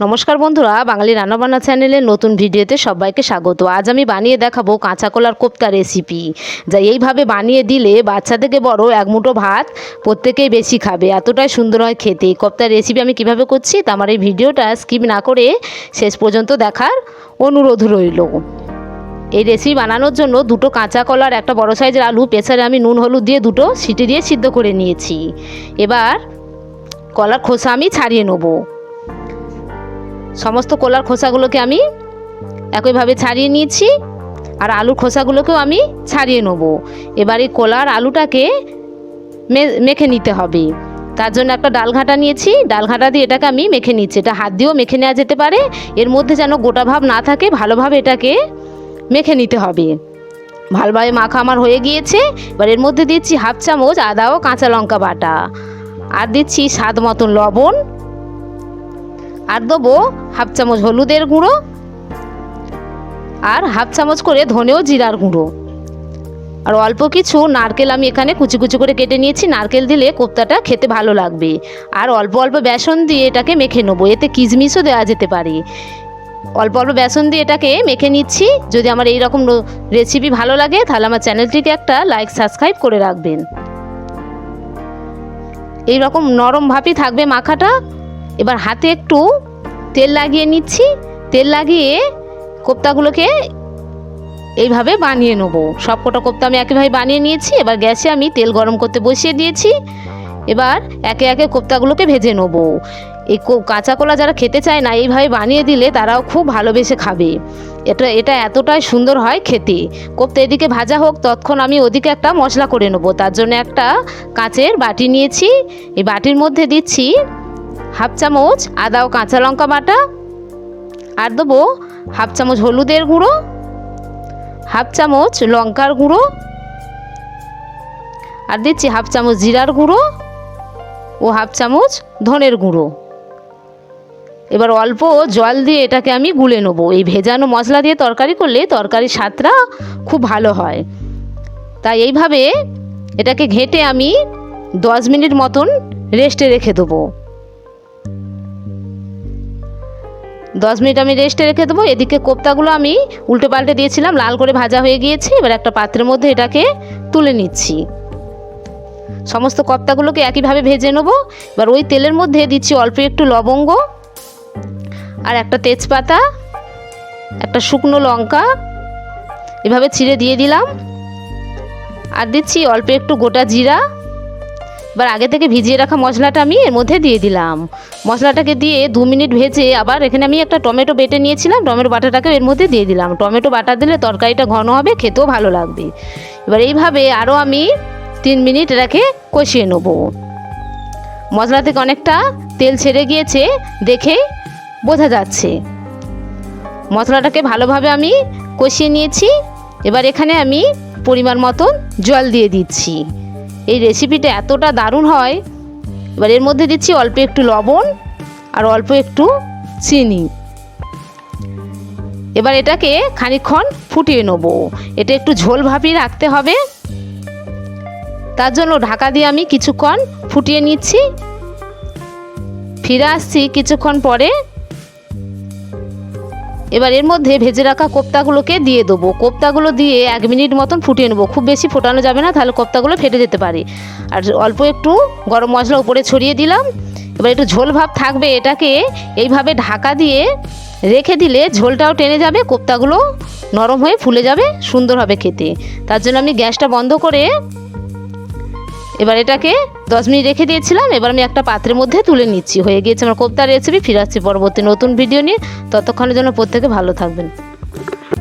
নমস্কার বন্ধুরা, বাঙালি রান্নাবান্না চ্যানেলের নতুন ভিডিওতে সবাইকে স্বাগত। আজ আমি বানিয়ে দেখাবো কাঁচা কলার কোপ্তা রেসিপি যা এইভাবে বানিয়ে দিলে বাচ্চা থেকে বড় এক মুঠো ভাত প্রত্যেকেই বেশি খাবে, এতটাই সুন্দর হয় খেতে। এই কোপ্তার রেসিপি আমি কীভাবে করছি তা আমার এই ভিডিওটা স্কিপ না করে শেষ পর্যন্ত দেখার অনুরোধ রইল। এই রেসিপি বানানোর জন্য দুটো কাঁচা কলার একটা বড় সাইজের আলু, প্রেসারে আমি নুন, হলুদ দিয়ে দুটো সিটি দিয়ে সিদ্ধ করে নিয়েছি। এবার কলার খোসা আমি ছাড়িয়ে নেব। সমস্ত কলার খোসাগুলোকে আমি একইভাবে ছাড়িয়ে নিয়েছি আর আলুর খোসাগুলোকেও আমি ছাড়িয়ে নেব। এবার এই কলার আলুটাকে মেখে নিতে হবে। তার জন্য একটা ডাল ঘাঁটা নিয়েছি। ডাল ঘাঁটা দিয়ে এটাকে আমি মেখে নিচ্ছি। এটা হাত দিয়েও মেখে নেওয়া যেতে পারে। এর মধ্যে যেন গোটা ভাব না থাকে, ভালোভাবে এটাকে মেখে নিতে হবে। ভালোভাবে মাখা আমার হয়ে গিয়েছে। এবার এর মধ্যে দিচ্ছি হাফ চামচ আদা ও কাঁচা লঙ্কা বাটা। আর দিচ্ছি স্বাদ মতন লবণ। আর দেবো হাফ চামচ হলুদের গুঁড়ো আর হাফ চামচ করে ধনেও জিরার গুঁড়ো। আর অল্প কিছু নারকেল আমি এখানে কুচি কুচি করে কেটে নিয়েছি। নারকেল দিলে কোপ্তাটা খেতে ভালো লাগবে। আর অল্প অল্প বেসন দিয়ে এটাকে মেখে নেব। এতে কিশমিশও দেওয়া যেতে পারে। অল্প অল্প বেসন দিয়ে এটাকে মেখে নিচ্ছি। যদি আমার এই রকম রেসিপি ভালো লাগে, তাহলে আমার চ্যানেলটিকে একটা লাইক সাবস্ক্রাইব করে রাখবেন। এই রকম নরম ভাবই থাকবে মাখাটা। এবার হাতে একটু তেল লাগিয়ে নিচ্ছি। তেল লাগিয়ে কোপ্তাগুলোকে এইভাবে বানিয়ে নেব। সব কটা কোপ্তা আমি একইভাবে বানিয়ে নিয়েছি। এবার গ্যাসে আমি তেল গরম করতে বসিয়ে দিয়েছি। এবার একে একে কোপ্তাগুলোকে ভেজে নেব। এই কাঁচা কলা যারা খেতে চায় না, এইভাবে বানিয়ে দিলে তারাও খুব ভালোবেসে খাবে। এটা এটা এতটাই সুন্দর হয় খেতে। কোপ্তা এদিকে ভাজা হোক তৎক্ষণ আমি ওদিকে একটা মশলা করে নেব। তার জন্য একটা কাঁচের বাটি নিয়েছি। এই বাটির মধ্যে দিচ্ছি হাফ চামচ আদা ও কাঁচা লঙ্কা বাটা আর দেবো হাফ চামচ হলুদের গুঁড়ো, হাফ চামচ লঙ্কার গুঁড়ো, আর দিচ্ছি হাফ চামচ জিরার গুঁড়ো ও হাফ চামচ ধনের গুঁড়ো। এবার অল্প জল দিয়ে এটাকে আমি গুলে নেব। এই ভেজানো মশলা দিয়ে তরকারি করলে তরকারির স্বাদটা খুব ভালো হয়। তাই এইভাবে এটাকে ঘেঁটে আমি দশ মিনিট মতন রেস্টে রেখে দেবো। দশ মিনিট আমি রেস্টে রেখে দেবো। এদিকে কোপ্তাগুলো আমি উল্টে পাল্টে দিয়েছিলাম, লাল করে ভাজা হয়ে গিয়েছে। এবার একটা পাত্রের মধ্যে এটাকে তুলে নিচ্ছি। সমস্ত কোপ্তাগুলোকে একইভাবে ভেজে নেব। এবার ওই তেলের মধ্যে দিচ্ছি অল্প একটু লবঙ্গ আর একটা তেজপাতা, একটা শুকনো লঙ্কা। এভাবে ছিঁড়ে দিয়ে দিলাম। আর দিচ্ছি অল্প একটু গোটা জিরা। এবার আগে থেকে ভিজিয়ে রাখা মশলাটা আমি এর মধ্যে দিয়ে দিলাম। মশলাটাকে দিয়ে দু মিনিট ভেজে আবার এখানে আমি একটা টমেটো বেটে নিয়েছিলাম, টমেটো বাটাটাকে এর মধ্যে দিয়ে দিলাম। টমেটো বাটা দিলে তরকারিটা ঘন হবে, খেতেও ভালো লাগবে। এবার এইভাবে আরও আমি তিন মিনিট এটাকে কষিয়ে নেব। মশলা থেকে অনেকটা তেল ছেড়ে গিয়েছে দেখে বোঝা যাচ্ছে। মশলাটাকে ভালোভাবে আমি কষিয়ে নিয়েছি। এবার এখানে আমি পরিমাণ মতন জল দিয়ে দিচ্ছি। এই রেসিপিটা এতটা দারুণ হয়। এবার এর মধ্যে দিচ্ছি অল্প একটু লবণ আর অল্প একটু চিনি। এবার এটাকে খানিকক্ষণ ফুটিয়ে নেব। এটা একটু ঝোল ভাপিয়ে রাখতে হবে। তার জন্য ঢাকা দিয়ে আমি কিছুক্ষণ ফুটিয়ে নিচ্ছি। ফিরে আসছি কিছুক্ষণ পরে। এবার এর মধ্যে ভেজে রাখা কোপ্তাগুলোকে দিয়ে দেবো। কোপ্তাগুলো দিয়ে এক মিনিট মতন ফুটিয়ে নেব। খুব বেশি ফোটানো যাবে না, তাহলে কোপ্তাগুলো ফেটে যেতে পারে। আর অল্প একটু গরম মশলা উপরে ছড়িয়ে দিলাম। এবার একটু ঝোল ভাব থাকবে এটাকে। এইভাবে ঢাকা দিয়ে রেখে দিলে ঝোলটাও টেনে যাবে, কোপ্তাগুলো নরম হয়ে ফুলে যাবে, সুন্দর হবে খেতে। তার জন্য আমি গ্যাসটা বন্ধ করে এবার এটাকে দশ মিনিট রেখে দিয়েছিলাম, এবার আমি একটা পাত্রের মধ্যে তুলে নিচ্ছি। হয়ে গিয়েছে আমার কোপ্তার রেসিপি ফিরে আসছি পরবর্তী নতুন ভিডিও নিয়ে। ততক্ষণের জন্য প্রত্যেকে ভালো থাকবেন।